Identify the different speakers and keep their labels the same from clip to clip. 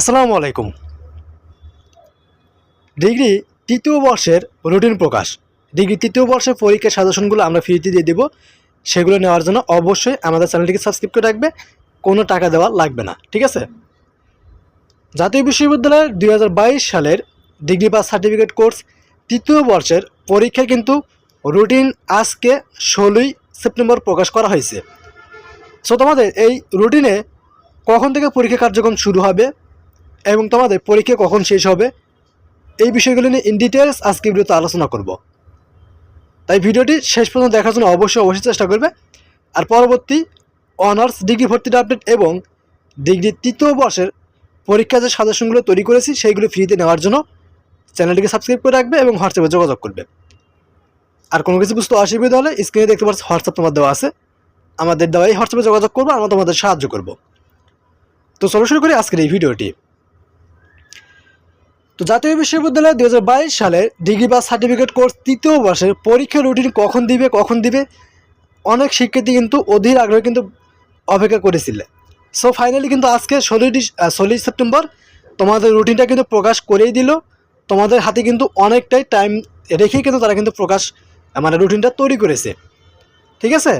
Speaker 1: আসসালামু আলাইকুম। ডিগ্রি তৃতীয় বর্ষের রুটিন প্রকাশ। ডিগ্রি তৃতীয় বর্ষের পরীক্ষার সাজেশনগুলো আমরা ফ্রিতে দিয়ে দেবো। সেগুলো নেওয়ার জন্য অবশ্যই আমাদের চ্যানেলটিকে সাবস্ক্রাইব করে রাখবে। কোনো টাকা দেওয়া লাগবে না, ঠিক আছে? জাতীয় বিশ্ববিদ্যালয়ের দুই হাজার বাইশ সালের ডিগ্রি পাস সার্টিফিকেট কোর্স তৃতীয় বর্ষের পরীক্ষা কিন্তু রুটিন আজকে ষোলোই সেপ্টেম্বর প্রকাশ করা হয়েছে। সো তোমাদের এই রুটিনে কখন থেকে পরীক্ষা কার্যক্রম শুরু হবে? এবং তোমাদের পরীক্ষা কখন শেষ হবে? এই বিষয়গুলো নিয়ে ইন ডিটেলস আজকে ভিডিওতে আলোচনা করব। তাই ভিডিওটি শেষ পর্যন্ত দেখার জন্য অবশ্যই অবশ্যই চেষ্টা করবে। আর পরবর্তী অনার্স ডিগ্রি ভর্তির আপডেট এবং ডিগ্রি তৃতীয় বর্ষের পরীক্ষা যে সাজেশনগুলো তৈরি করেছি, সেইগুলো ফ্রিতে নেওয়ার জন্য চ্যানেলটিকে সাবস্ক্রাইব করে রাখবে এবং হোয়াটসঅ্যাপে যোগাযোগ করবে। আর কোনো কিছু বুঝতে অসুবিধা হলে স্ক্রিনে দেখতে পাচ্ছি হোয়াটসঅ্যাপ তোমার দেওয়া আছে। আমাদের দেওয়াই হোয়াটসঅ্যাপে যোগাযোগ করব, আমরা তোমাদের সাহায্য করব। তো চলো শুরু করি আজকের এই ভিডিওটি। তো জাতীয় বিশ্ববিদ্যালয় দু হাজার বাইশ সালে ডিগ্রি বা সার্টিফিকেট কোর্স তৃতীয় বর্ষের পরীক্ষা রুটিন কখন দিবে কখন দিবে? অনেক শিক্ষার্থী কিন্তু অধীর আগ্রহে কিন্তু অপেক্ষা করেছিলে। সো ফাইনালি কিন্তু আজকে ষোলোই ষোলোই সেপ্টেম্বর তোমাদের রুটিনটা কিন্তু প্রকাশ করেই দিল। তোমাদের হাতে কিন্তু অনেকটাই টাইম রেখেই কিন্তু তারা কিন্তু প্রকাশ মানে রুটিনটা তৈরি করেছে। ঠিক আছে?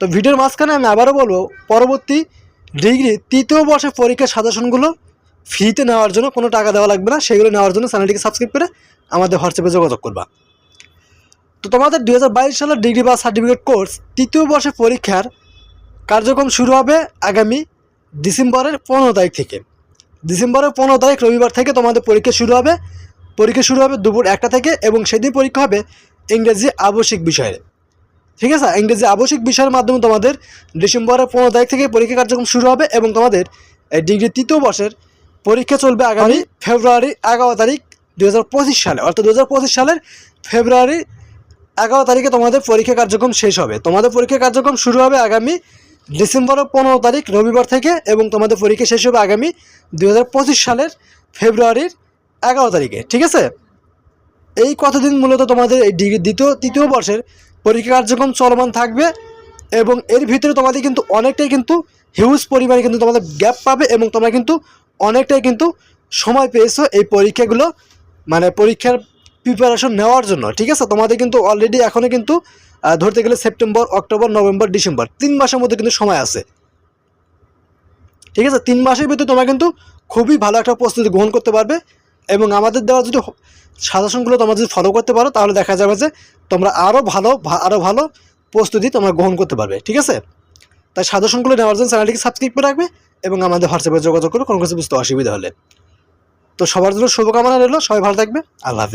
Speaker 1: তো ভিডিওর মাঝখানে আমি আবারও বলব, পরবর্তী ডিগ্রি তৃতীয় বর্ষের পরীক্ষার সাজেশনগুলো ফ্রিতে নেওয়ার জন্য কোনো টাকা দেওয়া লাগবে না, সেগুলো নেওয়ার জন্য চ্যানেলটিকে সাবস্ক্রাইব করে আমাদের হোয়াটসঅ্যাপে যোগাযোগ করবা। তো তোমাদের দু হাজার বাইশ সালের ডিগ্রি বা সার্টিফিকেট কোর্স তৃতীয় বর্ষের পরীক্ষার কার্যক্রম শুরু হবে আগামী ডিসেম্বরের পনেরো তারিখ থেকে। ডিসেম্বরের পনেরো তারিখ রবিবার থেকে তোমাদের পরীক্ষা শুরু হবে। পরীক্ষা শুরু হবে দুপুর একটা থেকে এবং সেদিন পরীক্ষা হবে ইংরেজি আবশ্যিক বিষয়ে ঠিক আছে? ইংরেজি আবশ্যিক বিষয়ের মাধ্যমে তোমাদের ডিসেম্বরের পনেরো তারিখ থেকে পরীক্ষা কার্যক্রম শুরু হবে এবং তোমাদের এই ডিগ্রি তৃতীয় বর্ষের পরীক্ষা চলবে আগামী ফেব্রুয়ারি এগারো তারিখ দু হাজার পঁচিশ সালে অর্থাৎ দু হাজার পঁচিশ সালের ফেব্রুয়ারি এগারো তারিখে তোমাদের পরীক্ষা কার্যক্রম শেষ হবে। তোমাদের পরীক্ষা কার্যক্রম শুরু হবে আগামী ডিসেম্বরের পনেরো তারিখ রবিবার থেকে এবং তোমাদের পরীক্ষা শেষ হবে আগামী দু হাজার পঁচিশ সালের ফেব্রুয়ারির এগারো তারিখে ঠিক আছে? এই কতদিন মূলত তোমাদের এই ডিগ্রি দ্বিতীয় তৃতীয় বর্ষের পরীক্ষা কার্যক্রম চলমান থাকবে এবং এর ভিতরে তোমাদের কিন্তু অনেকটাই কিন্তু হিউজ পরিমাণে কিন্তু তোমাদের গ্যাপ পাবে এবং তোমরা কিন্তু অনেকটাই কিন্তু সময় পেয়েছ এই পরীক্ষাগুলো মানে পরীক্ষার প্রিপারেশন নেওয়ার জন্য, ঠিক আছে? তোমাদের কিন্তু অলরেডি এখনও কিন্তু ধরতে গেলে সেপ্টেম্বর, অক্টোবর, নভেম্বর, ডিসেম্বর, তিন মাসের মধ্যে কিন্তু সময় আছে। ঠিক আছে? তিন মাসের ভিতরে তোমরা কিন্তু খুবই ভালো একটা প্রস্তুতি গ্রহণ করতে পারবে এবং আমাদের দেওয়া যদি সাজেশনগুলো তোমরা যদি ফলো করতে পারো, তাহলে দেখা যাবে যে তোমরা আরও ভালো আরও ভালো প্রস্তুতি তোমরা গ্রহণ করতে পারবে, ঠিক আছে? তাই সাজেশনগুলো নেওয়ার জন্য চ্যানেলটিকে সাবস্ক্রাইব করে রাখবে এবং আমাদের হোয়াটসঅ্যাপে যোগাযোগ করে কোনো কিছু বুঝতে অসুবিধা হলে। তো সবার জন্য শুভকামনা রইল, সবাই ভালো থাকবে আল্লাহ হাফিজ।